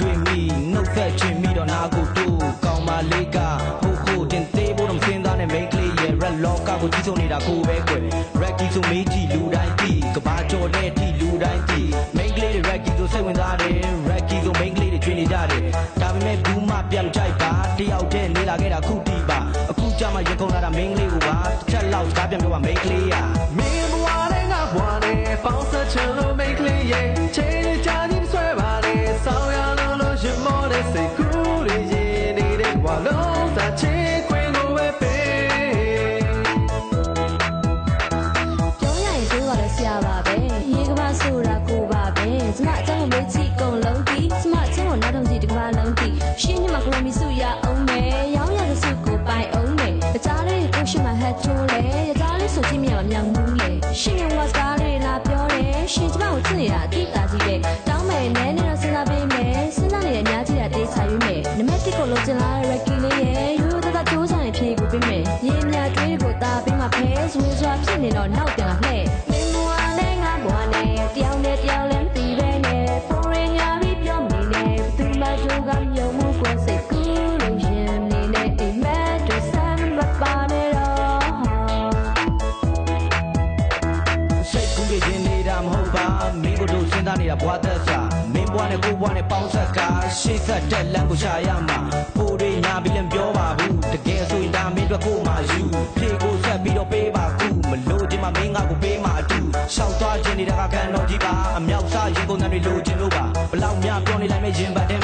တွေ့မိနှုတ်သက်ချင်မိတော့နာကိုတို့ကောင်းပါလေကဟိုခိုတင်သေးဖို့တော့မစင်းသားနဲ့ main clay ရဲ့ red lock ကိုကြီးစုံနေတာကိုပဲကွယ် red key ဆိုမေးကြည့်လူတိုင်းကြည့်ကဘာကျော်တဲ့အထိလူတိုင်းကြည့် main clay ရဲ့ red key ဆိုစိတ်ဝင်စားတယ် ကြမှာရင်ကုန်လာတာ main ကလေးကိုပါတစ်ချက်လောက်စကားပြန်ပြောပါ main ကလေးอ่ะမင်းဘဝနဲ့ငါဘဝနဲ့ပေါင်းဆက်ချင်လို့မိတ်ကလေးရဲ့ ကိုပေးမယ်ရေမြတွေးကိုတာပေးမှဖဲဇွေးစွာဖြစ်နေတော့နောက်ပြန်လာလှဲ့မင်းမွာနဲ့ငါဘွားနဲ့တယောက်နဲ့တယောက်လည်းမသိပဲနဲ့ပေါ်ရင်ညာပြီးပြောမိနေသူမကြိုးကမြုံမှုကွယ်စိတ်ကူးလို့ရင်နေနဲ့အိမ်မက်တွေဆမ်းမပါနဲ့တော့စိတ်ကူးရင်နေတာမဟုတ်ပါမင်းကိုတို့စဉ်းစားနေတာဘွားသက်စာမင်းဘွားနဲ့ကိုဘွားနဲ့ပေါင်းဆက်ကရှေ့ဆက်တဲ့လမ်းကိုရှာရမှာပိုတွေညာပြီးလည်းမပြောပါဘူး တကယ်ဆိုရင်ဒါမင်းတို့ကိုမှယူဖြေကိုဆက်ပြီးတော့ပေးပါကူမလို့ဒီမှာမင်းငါကိုပေးမှအတူရှောက်သွားခြင်းနေတာကခံတော်ကြီးပါအမြောက်စားရင်ကုန်တဲ့တွေလိုချင်လို့ပါဘလောက်များပြောနေလိုက်မဲ့ရင်ပတ်ထဲမှာ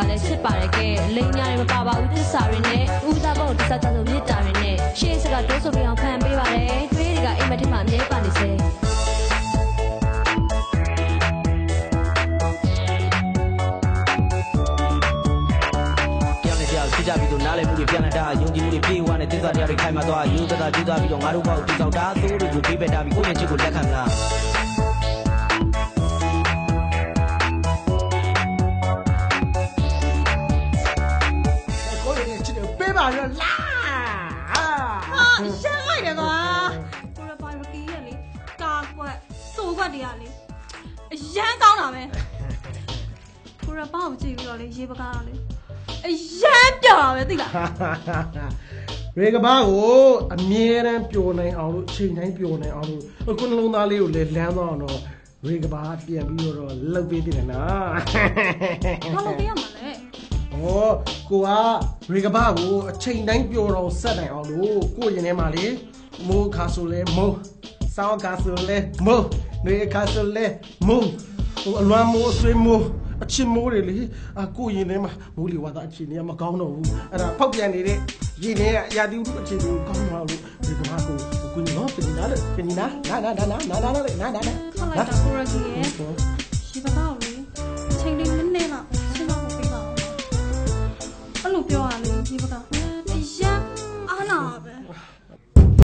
ကလည်းချစ်ပါတယ်ကဲလိန်ညာတွေမပါပါဘူးသစ္စာတွေနဲ့ဥစားဘောတစားစားဆိုမြစ်တာတွေနဲ့ရှေ့စကတိုးဆိုပြအောင်ဖန်ပေးပါတယ်တွေးတွေကအိမ်မက်ထင်းမှာအမြဲပါနေစေတရားနဲ့တရားကိုကြည့်ကြပြီးတော့နားလည်မှုတွေပြန်လာတာယုံကြည်မှုတွေပြေဝနဲ့သစ္စာတရားတွေခိုင်မာသွားယူသတာကြိုးစားပြီးတော့ငါတို့ဘောက်တိဆောက်တာသိုးတွေကိုပေးပက်တာပြီးကိုယ့်ရဲ့ချစ်ကိုလက်ခံလား စ်တယ်ပေးပါရောလာဟာဟာရှမ်းလိုက်တယ်ကွာကိုရပါရကီရဲ့လေကာကွက်စိုးကွက်တွေကလေအရန်ကောင်းတာပဲကိုရပါကိုကြည့်ပြီးတော့လေရေပကားတော့လေအရန်ပျော်တာပဲသိလားရေကဘာကိုအမြဲတမ်းပျော်နိုင်အောင်လို့အချိန်တိုင်းပျော်နိုင်အောင်လို့ခုနှလုံးသားလေးကိုလည်းလမ်းသွားအောင်တော့ရေကဘာပြန်ပြီးတော့လှုပ်ပေးတယ်နော်ဘာလို့ပြရမှာလဲ။ ဩကိုကရေကဘာကိုအချိန်တိုင်းပျော်တော့ဆက်နိုင်အောင်လို့ကိုယ့်ရင်ထဲမှာလေမိုးခါဆိုလဲမိုးစောင်းခါဆိုလဲမိုးနေခါဆိုလဲမိုးဟိုအလွမ်းမိုးအဆွေးမိုးအချစ်မိုးတွေလေအကိုယ့်ရင်ထဲမှာမိုးလေဝါသအခြေအနေကမကောင်းတော့ဘူးအဲ့ဒါဖောက်ပြန်နေတဲ့ရင်ထဲကရာသီဥတုအခြေအနေကိုကောင်းတော့လို့ရေကဘာကိုကိုညီတော့ပြင်နာလို့ပြင်နာနာနာနာနာနာနာနာနာနာနာခလိုက်တာကိုရကီရဲ့ရေပကားကိုလေအ